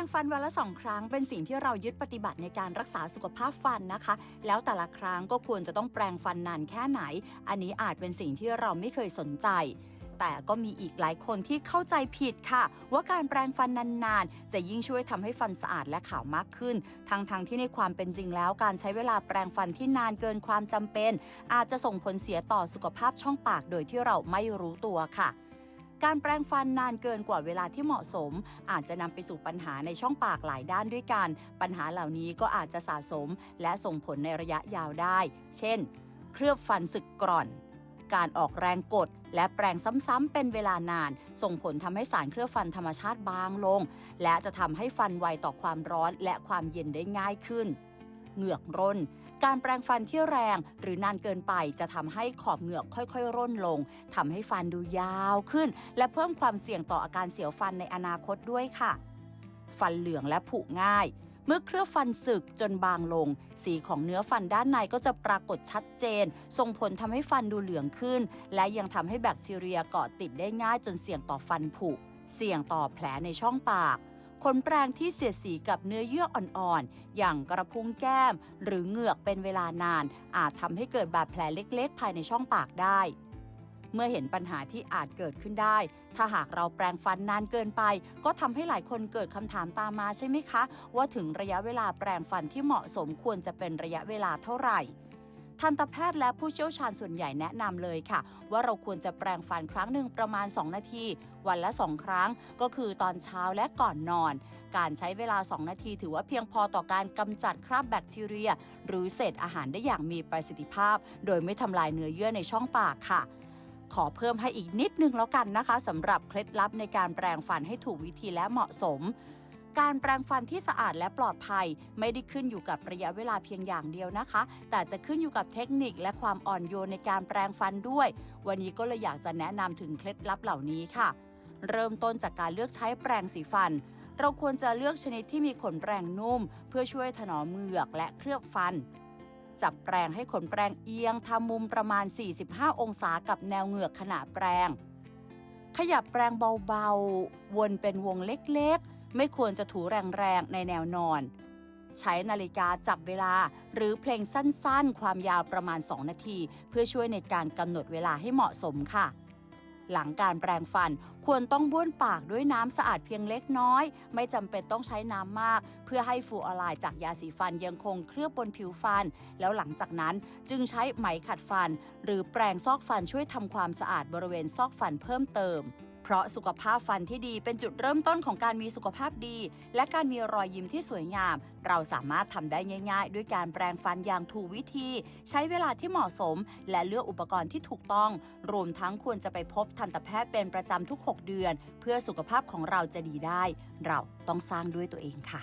รงฟันวันละสองครั้งเป็นสิ่งที่เรายึดปฏิบัติในการรักษาสุขภาพฟันนะคะ แล้วแต่ละครั้งก็ควรจะต้องแปรงฟันนานแค่ไหน อันนี้อาจเป็นสิ่งที่เราไม่เคยสนใจแต่ก็มีอีกหลายคนที่เข้าใจผิดค่ะ ว่าการแปรงฟันนานๆ จะยิ่งช่วยทำให้ฟันสะอาดและขาวมากขึ้น ทั้งๆทที่ในความเป็นจริงแล้ว การใช้เวลาแปรงฟันที่นานเกินความจำเป็น อาจจะส่งผลเสียต่อสุขภาพช่องปากโดยที่เราไม่รู้ตัวค่ะ การแปรงฟันนานเกินกว่าเวลาที่เหมาะสม อาจจะนำไปสู่ปัญหาในช่องปากหลายด้านด้วยกัน ปัญหาเหล่านี้ก็อาจจะสะสม และส่งผลในระยะยาวได้ เช่น เคลือบฟันสึกกร่อน การออกแรงกดและแปรงซ้ำๆเป็นเวลานาน ส่งผลทำให้สารเคลือบฟันธรรมชาติบางลง และจะทำให้ฟันไวต่อความร้อนและความเย็นได้ง่ายขึ้น เหงือกร่น การแปรงฟันที่แรงหรือนานเกินไปจะทำให้ขอบเหงือกค่อยๆ ร่นลงทำให้ฟันดูยาวขึ้น และเพิ่มความเสี่ยงต่ออาการเสียวฟันในอนาคตด้วยค่ะ ฟันเหลืองและผุง่ายเมื่อเคลือบฟันสึกจนบางลง สีของเนื้อฟันด้านในก็จะปรากฏชัดเจน ส่งผลทำให้ฟันดูเหลืองขึ้น และยังทำให้แบคทีเรียเกาะติดได้ง่ายจนเสี่ยงต่อฟันผุ เสี่ยงต่อแผลในช่องปาก ขนแปรงที่เสียดสีกับเนื้อเยื่ออ่อนๆ อย่างกระพุ้งแก้ม หรือเหงือกเป็นเวลานาน อาจทำให้เกิดบาดแผลเล็กๆ ภายในช่องปากได้ เมื่อเห็นปัญหาที่อาจเกิดขึ้นได้ ถ้าหากเราแปรงฟันนานเกินไป ก็ทำให้หลายคนเกิดคำถามตามมาใช่ไหมคะ ว่าถึงระยะเวลาแปรงฟันที่เหมาะสมควรจะเป็นระยะเวลาเท่าไหร่ ทันตแพทย์และผู้เชี่ยวชาญส่วนใหญ่แนะนำเลยค่ะ ว่าเราควรจะแปรงฟันครั้งหนึ่งประมาณ 2 นาที วันละ 2 ครั้ง ก็คือตอนเช้าและก่อนนอน การใช้เวลา 2 นาทีถือว่าเพียงพอต่อการกำจัดคราบแบคทีเรีย หรือเศษอาหารได้อย่างมีประสิทธิภาพ โดยไม่ทำลายเนื้อเยื่อในช่องปากค่ะขอเพิ่มให้อีกนิดนึงแล้วกันนะคะสำหรับเคล็ดลับในการแปรงฟันให้ถูกวิธีและเหมาะสม การแปรงฟันที่สะอาดและปลอดภัย ไม่ได้ขึ้นอยู่กับระยะเวลาเพียงอย่างเดียวนะคะ แต่จะขึ้นอยู่กับเทคนิคและความอ่อนโยนในการแปรงฟันด้วย วันนี้ก็เลยอยากจะแนะนำถึงเคล็ดลับเหล่านี้ค่ะ เริ่มต้นจากการเลือกใช้แปรงสีฟันเราควรจะเลือกชนิดที่มีขนแปรงนุ่ม เพื่อช่วยถนอมเหงือกและเคลือบฟัน จับแปรงให้ขนแปรงเอียงทำมุมประมาณ 45 องศากับแนวเหงือกขณะแปรง ขยับแปรงเบาๆ วนเป็นวงเล็กๆ ไม่ควรจะถูแรงๆในแนวนอน ใช้นาฬิกาจับเวลาหรือเพลงสั้นๆ ความยาวประมาณ 2 นาที เพื่อช่วยในการกำหนดเวลาให้เหมาะสมค่ะ หลังการแปรงฟันควรต้องบ้วนปากด้วยน้ำสะอาดเพียงเล็กน้อย ไม่จำเป็นต้องใช้น้ำมาก เพื่อให้ฟูออไรด์จากยาสีฟันยังคงเคลือบบนผิวฟัน แล้วหลังจากนั้นจึงใช้ไหมขัดฟัน หรือแปรงซอกฟันช่วยทำความสะอาดบริเวณซอกฟันเพิ่มเติม ราะสุขภาพฟันที่ดีเป็นจุดเริ่มต้นของการมีสุขภาพดี และการมีรอยยิ้มที่สวยงาม เราสามารถทำได้ง่าย ๆ ด้วยการแปรงฟันอย่างถูกวิธี ใช้เวลาที่เหมาะสม และเลือกอุปกรณ์ที่ถูกต้อง รวมทั้งควรจะไปพบทันตแพทย์เป็นประจำทุก 6 เดือน เพื่อสุขภาพของเราจะดีได้ เราต้องสร้างด้วยตัวเองค่ะ